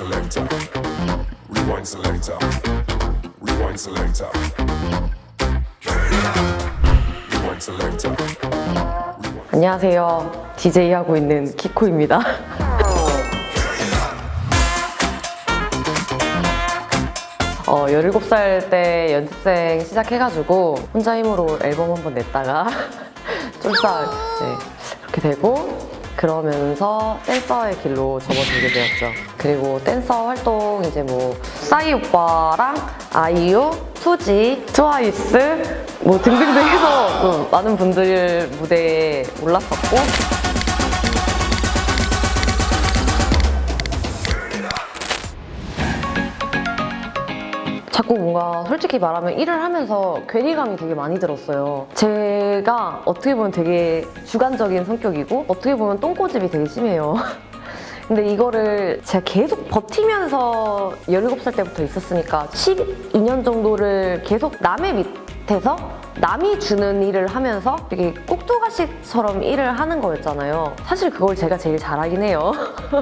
selector. Rewind selector. Rewind selector. Rewind selector. 안녕하세요. DJ 하고 있는 키코입니다. 어, 17살 때 연습생 시작해가지고 혼자 힘으로 앨범 한 번 냈다가 쫄딱 네, 그렇게 되고 그러면서 댄서의 길로 접어들게 되었죠. 그리고 댄서 활동 이제 뭐 싸이 오빠랑 아이유, 투지, 트와이스 뭐 등등등 해서 또 많은 분들 무대에 올랐었고 자꾸 뭔가 솔직히 말하면 일을 하면서 괴리감이 되게 많이 들었어요. 제가 어떻게 보면 되게 주관적인 성격이고 어떻게 보면 똥꼬집이 되게 심해요. 근데 이거를 제가 계속 버티면서 17살 때부터 있었으니까 12년 정도를 계속 남의 밑에서 남이 주는 일을 하면서 되게 꼭두가시처럼 일을 하는 거였잖아요. 사실 그걸 제가 제일 잘하긴 해요.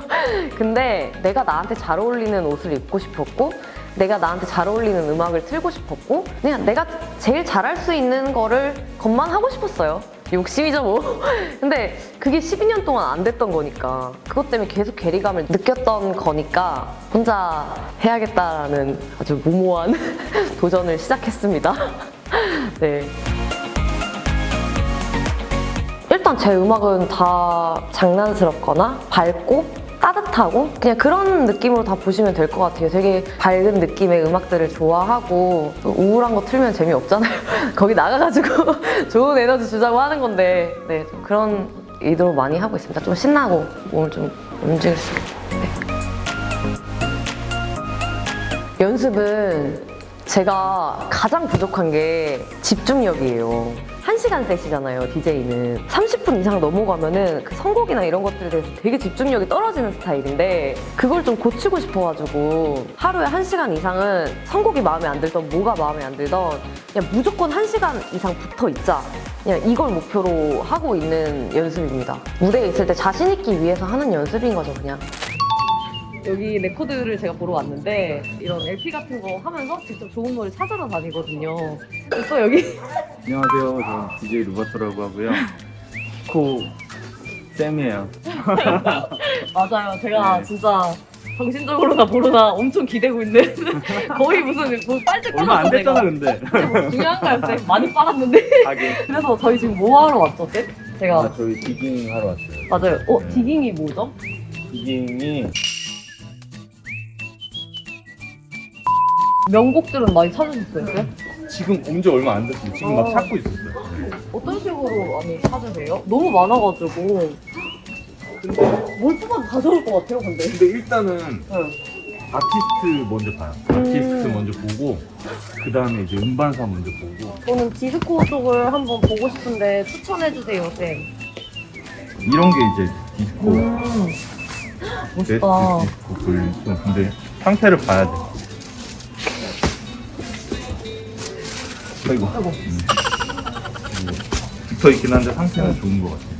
근데 내가 나한테 잘 어울리는 옷을 입고 싶었고 내가 나한테 잘 어울리는 음악을 틀고 싶었고 그냥 내가 제일 잘할 수 있는 거를 것만 하고 싶었어요. 욕심이죠 뭐. 근데 그게 12년 동안 안 됐던 거니까 그것 때문에 계속 괴리감을 느꼈던 거니까 혼자 해야겠다라는 아주 무모한 도전을 시작했습니다. 네. 일단 제 음악은 다 장난스럽거나 밝고 따뜻하고 그냥 그런 느낌으로 다 보시면 될 것 같아요. 되게 밝은 느낌의 음악들을 좋아하고 또 우울한 거 틀면 재미없잖아요. 거기 나가가지고 좋은 에너지 주자고 하는 건데 네, 좀 그런 의도로 많이 하고 있습니다. 좀 신나고 몸을 좀 움직일 수 있게. 네. 연습은 제가 가장 부족한 게 집중력이에요. 1시간 셋이잖아요, DJ는. 30분 이상 넘어가면은 그 선곡이나 이런 것들에 대해서 되게 집중력이 떨어지는 스타일인데 그걸 좀 고치고 싶어가지고 하루에 1시간 이상은 선곡이 마음에 안 들던 뭐가 마음에 안 들던 그냥 무조건 1시간 이상 붙어 있자. 그냥 이걸 목표로 하고 있는 연습입니다. 무대에 있을 때 자신 있기 위해서 하는 연습인 거죠, 그냥. 여기 레코드를 제가 보러 왔는데 이런 LP 같은 거 하면서 직접 좋은 노래 찾아러 다니거든요. 그래서 여기 안녕하세요. 저는 DJ 루바토라고 하고요. 코 쌤이에요. 맞아요. 제가 네. 진짜 정신적으로나 모르나 엄청 기대고 있는 거의 무슨 뭐 빨대 얼마 안 됐잖아. 근데. 뭐 중요한가요? 쌤? 많이 빨았는데. 하긴. 그래서 저희 지금 뭐 하러 왔죠, 쌤? 제가 아, 저희 디깅 하러 왔어요. 맞아요. 어 네. 디깅이 뭐죠? 디깅이 명곡들은 많이 찾으셨어요, 쌤? 지금 온 지 얼마 안 됐어요. 지금 막 어. 찾고 있었어요. 어떤 식으로 많이 찾으세요? 너무 많아가지고 뭘 뽑아도 다 좋을 것 같아요, 근데. 근데 일단은 응. 아티스트 먼저 봐요. 아티스트 먼저 보고 그 다음에 이제 음반사 먼저 보고 저는 디스코 쪽을 한번 보고 싶은데 추천해주세요, 쌤. 이런 게 이제 디스코, 음. 베스트 멋있다. 디스코 불리고 근데 상태를 봐야 돼. 아이고. 아이고. 음. 붙어 있긴 한데 상태는 좋은 것 같아요.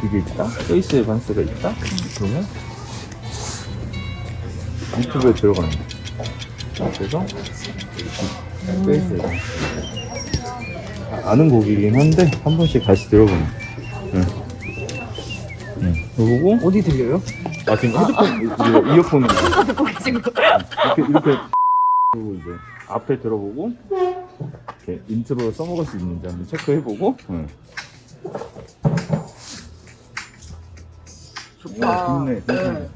그게 있다? 페이스 반스가 있다? 그러면 유튜브에 들어가는 거. 그래서 페이스 아는 곡이긴 한데 한 번씩 다시 들어보면. 응. 응. 그러고 어디 들려요? 아 지금 헤드폰 이어폰으로 듣고 계신 거. 이렇게 이렇게 그리고 이제 앞에 들어보고 이렇게 인트로로 써먹을 수 있는지 한번 체크해보고 응. 좋다 아, 좋네 네. 괜찮네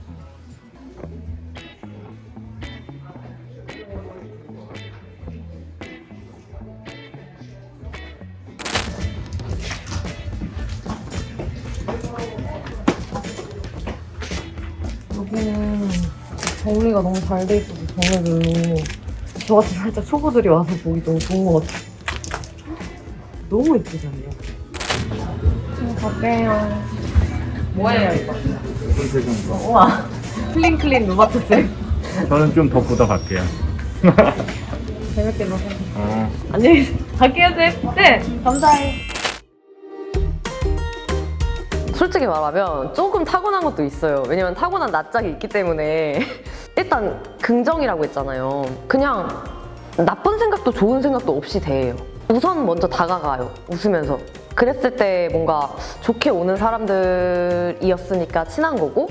여기는 정리가 너무 잘 돼 있어서 정말 저같이 살짝 초보들이 와서 보기 너무 좋은 것 같아요. 너무 예쁘지 않나요? 지금 갈게요. 뭐예요 이거? 선생님 우와 클린 클린 루바트 쌤 저는 좀 더 보다 갈게요 재밌게 노세요. 어. 안녕히 계세요. 갈게요 쌤. 네 감사해요. 솔직히 말하면 조금 타고난 것도 있어요. 왜냐면 타고난 낯짝이 있기 때문에 일단 긍정이라고 했잖아요. 그냥 나쁜 생각도 좋은 생각도 없이 대해요. 우선 먼저 다가가요. 웃으면서. 그랬을 때 뭔가 좋게 오는 사람들이었으니까 친한 거고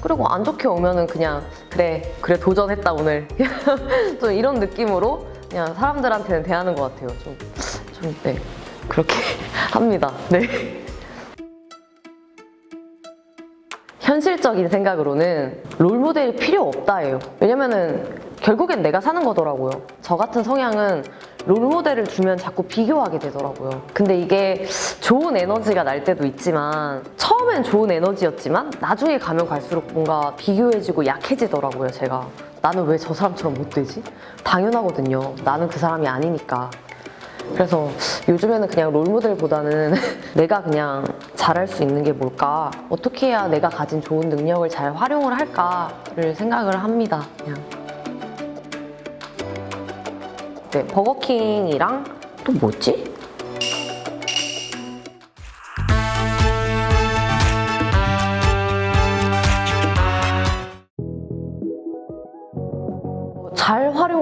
그리고 안 좋게 오면은 그냥 그래 그래 도전했다 오늘 좀 이런 느낌으로 그냥 사람들한테는 대하는 것 같아요. 좀좀 네 그렇게 합니다. 네. 현실적인 생각으로는 롤모델이 필요 없다예요. 왜냐면은 결국엔 내가 사는 거더라고요. 저 같은 성향은 롤모델을 주면 자꾸 비교하게 되더라고요. 근데 이게 좋은 에너지가 날 때도 있지만 처음엔 좋은 에너지였지만 나중에 가면 갈수록 뭔가 비교해지고 약해지더라고요, 제가. 나는 왜 저 사람처럼 못 되지? 당연하거든요. 나는 그 사람이 아니니까. 그래서 요즘에는 그냥 롤모델보다는 내가 그냥 잘할 수 있는 게 뭘까? 어떻게 해야 내가 가진 좋은 능력을 잘 활용을 할까를 생각을 합니다. 그냥. 네, 버거킹이랑 또 뭐지?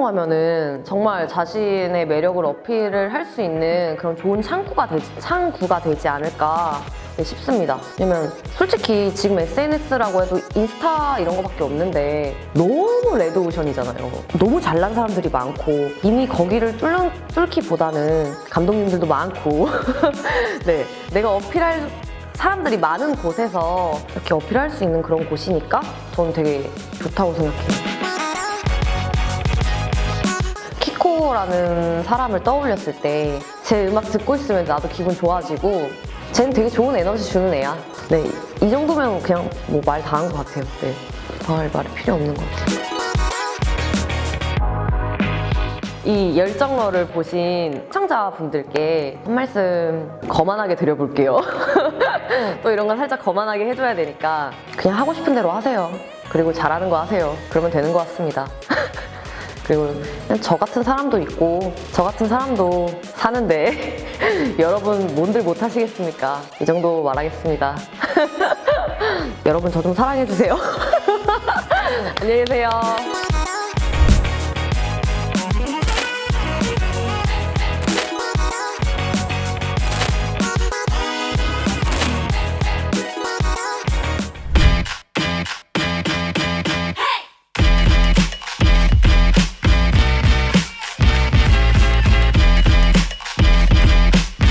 활용하면은 정말 자신의 매력을 어필을 할 수 있는 그런 좋은 창구가 되지, 창구가 되지 않을까 싶습니다. 왜냐면 솔직히 지금 SNS라고 해도 인스타 이런 거밖에 없는데 너무 레드오션이잖아요. 너무 잘난 사람들이 많고 이미 거기를 뚫는, 뚫기보다는 감독님들도 많고 네 내가 어필할 사람들이 많은 곳에서 이렇게 어필할 수 있는 그런 곳이니까 저는 되게 좋다고 생각해요. 키코라는 사람을 떠올렸을 때 제 음악 듣고 있으면 나도 기분 좋아지고 쟤는 되게 좋은 에너지 주는 애야. 네, 이 정도면 그냥 뭐 말 다 한 것 같아요. 네, 더할 말이 필요 없는 것 같아요. 이 열정러를 보신 시청자분들께 한 말씀 거만하게 드려볼게요. 또 이런 건 살짝 거만하게 해줘야 되니까 그냥 하고 싶은 대로 하세요. 그리고 잘하는 거 하세요. 그러면 되는 것 같습니다. 그리고 저 같은 사람도 있고 저 같은 사람도 사는데 여러분 뭔들 못 하시겠습니까? 이 정도 말하겠습니다. 여러분 저 좀 사랑해 주세요. 안녕히 계세요.